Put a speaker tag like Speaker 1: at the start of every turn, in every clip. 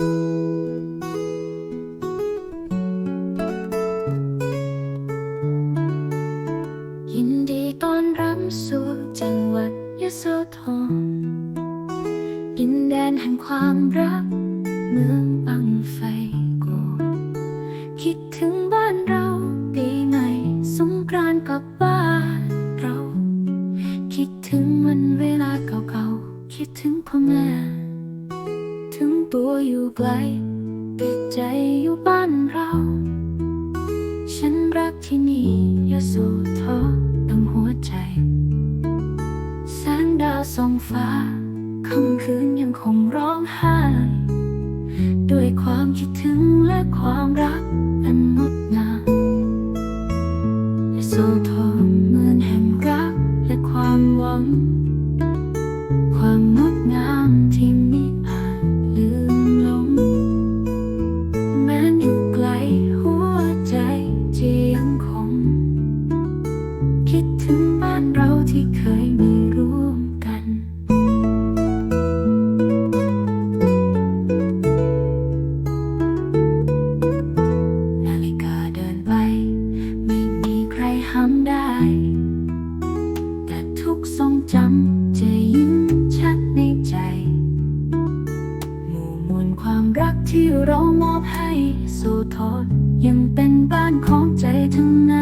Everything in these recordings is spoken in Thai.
Speaker 1: ยินดีต้อนรับสู่จังหวัดยโสธรดินแดนแห่งความรัก เมืองบังไฟโกคิดถึงบ้านเราปีใหม่สงกรานต์กลับบ้านเรา คิดถึงวันเวลาเก่าๆ คิดถึงพ่อแม่ ตัวอยู่ไกลใจอยู่บ้านเรา ฉันรักที่นี่ยโสธรดังหัวใจ แสงดาวส่องฟ้าค่ำคืนยังคงร้องไห้ ด้วยความคิดถึงและความรักอันงดงามยโสธรเมืองแห่งรักและความหวัง ที่เคยมีร่วมกัน นาฬิกาเดินไป ไม่มีใครห้ามได้ แต่ทุกทรงจำจะยิ้มชัดในใจ หมู่มวลความรักที่เรามอบให้ สู่ทอดยังเป็นบ้านของใจทั้งนั้น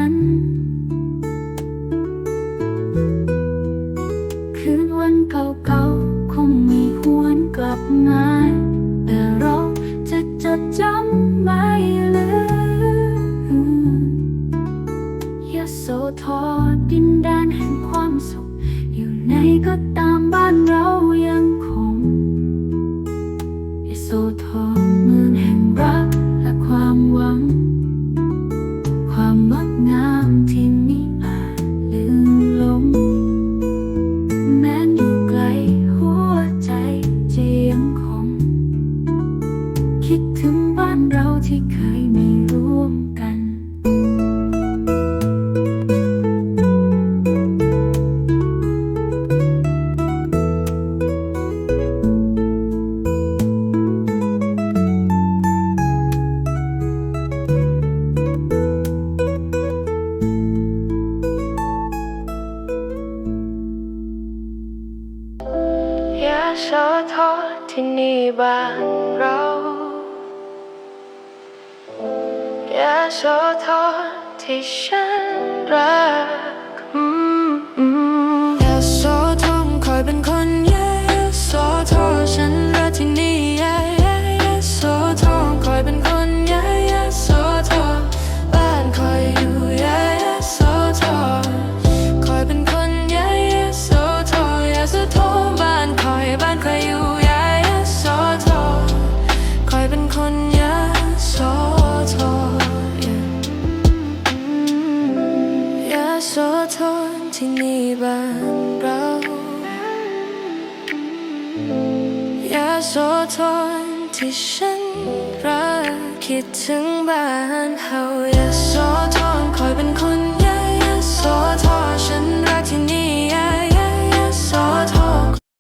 Speaker 1: วนกลับมาแต่เราจะจดจำไม่ลืมยโสธรดินแดน ยาโสธรที่นี่บ้านเรายา
Speaker 2: โสธรที่ฉันรัก โสธรที่นี่บ้านเรายาโสธรที่ฉันรักคิดถึงบ้านเฮา